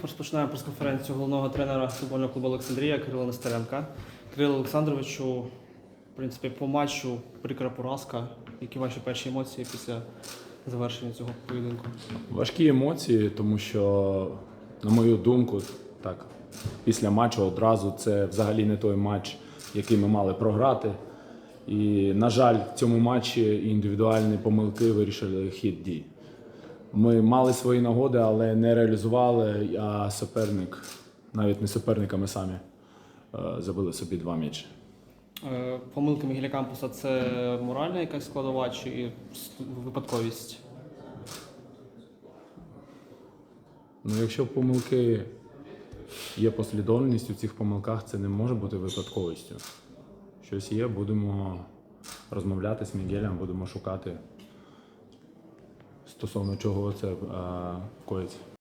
Починаємо прес-конференцію головного тренера футбольного клубу Олександрія Кирила Нестеренка. Кирило Олександровичу, в принципі, по матчу прикра поразка. Які ваші перші емоції після завершення цього поєдинку? Важкі емоції, тому що, на мою думку, так, після матчу одразу це взагалі не той матч, який ми мали програти. І, на жаль, в цьому матчі індивідуальні помилки вирішили хід дій. Ми мали свої нагоди, але не реалізували, а суперник, навіть не суперник, а ми самі е, забили собі два м'ячі. Е, Помилки Мігеля Кампуса це моральна якась складова чи випадковість? Ну, якщо помилки є послідовність у цих помилках, це не може бути випадковістю. Щось є, будемо розмовляти з Мігелем, будемо шукати стосовно чого це е, коїться.